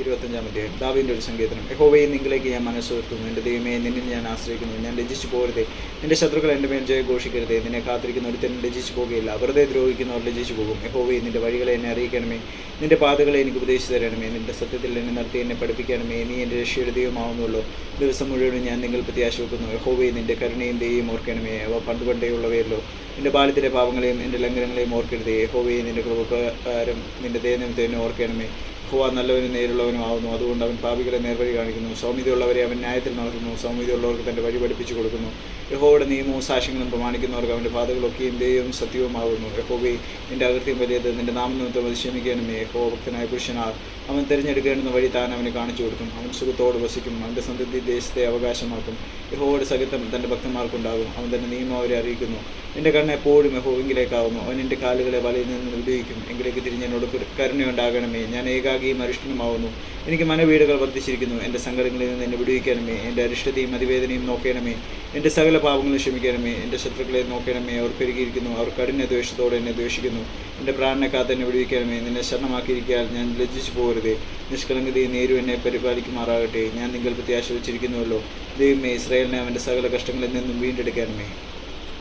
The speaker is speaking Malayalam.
ഇരുപത്തഞ്ചാം അധ്യായം. ദാവിന്റെ ഒരു സങ്കീർത്തനം. യഹോവയെ നിങ്ങളേക്ക് ഞാൻ മനസ്സുവർത്തുന്നു എന്റെ ദൈവമേ നിന്നിൽ ഞാൻ ആശ്രയിക്കുന്നു. ഞാൻ രചിച്ചു പോകരുതേ. എന്റെ ശത്രുക്കൾ എന്റെ മേൽ ജയ ഘോഷിക്കരുതേ. നിന്നെ കാത്തിരിക്കുന്ന ഒരുത്തൻ രചിച്ചു പോകുകയില്ല. വെറുതെ ദ്രോഹിക്കുന്നവർ രചിച്ചു പോകും. യഹോവയെ നിന്റെ വഴികളെ എന്നെ അറിയിക്കണമേ. നിന്റെ പാതകളെ എനിക്ക് ഉപദേശിച്ചു തരണമേ. നിന്റെ സത്യത്തിൽ എന്നെ നടത്തി എന്നെ പഠിപ്പിക്കണമേ. നീ എന്റെ രക്ഷയുടെ ദൈവമാവുന്നുള്ളൂ ദിവസം മുഴുവനും ഞാൻ നിങ്ങൾ പ്രത്യാശ വെക്കുന്നു യഹോവയെ നിന്റെ കരുണയും ദൈവം ഓർക്കണമേ. അവ പണ്ട് പണ്ടേ ഉള്ളവയല്ലോ നിന്റെ ബാല്യത്തിലെ പാവങ്ങളെയും എന്റെ ലംഘനങ്ങളെയും ഓർക്കരുതേ. യഹോവയെ നിന്റെ കൃപകാരം നിന്റെ ദൈവത്തെ എന്നെ ഓർക്കണമേ. ഹോവ നല്ലവനും നേരുള്ളവനും അതുകൊണ്ട് അവൻ പാപികളെ നേർവഴി കാണിക്കുന്നു. സൗമ്യതയുള്ളവരെ അവൻ ന്യായത്തിൽ നടത്തുന്നു. സൗമ്യതയുള്ളവർക്ക് തന്റെ വഴി പഠിപ്പിച്ചു കൊടുക്കുന്നു. യഹോയുടെ നിയമവും സാക്ഷ്യങ്ങളും പ്രമാണിക്കുന്നവർക്ക് അവന്റെ പാതകളൊക്കെയും ദൈവവും സത്യവുമാകുന്നു. യഹോബി എന്റെ അകൃത്യം വലിയത് നിന്റെ നാമനിമിത്തം അത് ക്ഷമിക്കണമേ യഹോ ഭക്തനായ പുരുഷനാർ അവൻ തിരഞ്ഞെടുക്കേണ്ടുന്ന വഴി താൻ അവന് കാണിച്ചു കൊടുക്കും. അവൻ സുഖത്തോട് വസിക്കും. അവന്റെ സന്തതി ദേശത്തെ അവകാശമാക്കും. യഹോയുടെ സഹിതം തന്റെ ഭക്തന്മാർക്കുണ്ടാകും. അവൻ തന്റെ നിയമം അവരെ അറിയിക്കുന്നു. നിന്റെ കണ്ണ് എപ്പോഴും യഹോവെങ്കിലേക്കാവുന്നു അവൻ എന്റെ കാലുകളെ വലയിൽ നിന്ന് വിടുവിക്കും. എങ്കിലേക്ക് തിരിഞ്ഞ് എന്നോട് കരുണയുണ്ടാകണമേ. ഞാൻ ഏകാഗിയും അരിഷ്ടനുമാവുന്നു. എനിക്ക് മനവീടുകൾ വർദ്ധിച്ചിരിക്കുന്നു. എന്റെ സങ്കടങ്ങളിൽ നിന്ന് എന്നെ വിടുവിക്കണമേ. എന്റെ അരിഷ്ടതയും അതിവേദനയും നോക്കണമേ. എന്റെ സകല പാപങ്ങളും ക്ഷമിക്കണമേ. എന്റെ ശത്രുക്കളെ നോക്കണമേ. അവർ പെരുകിയിരിക്കുന്നു. അവർ കഠിന ദ്വേഷത്തോടെ എന്നെ ദ്വേഷിക്കുന്നു. എന്റെ പ്രാണനെ കാത്ത് എന്നെ വിടുവിക്കണമേ. നിന്നെ ശരണമാക്കിയിരിക്കാൻ ഞാൻ ലജ്ജിച്ചു പോകരുതേ. നിഷ്കളങ്കതയും നേരും എന്നെ പരിപാലിക്കുമാറാകട്ടെ. ഞാൻ നിങ്ങൾ പ്രത്യാശ വെച്ചിരിക്കുന്നുവല്ലോ ദൈവമേ ഇസ്രായേലിനെ അവന്റെ സകല കഷ്ടങ്ങളിൽ നിന്നും വീണ്ടെടുക്കണമേ.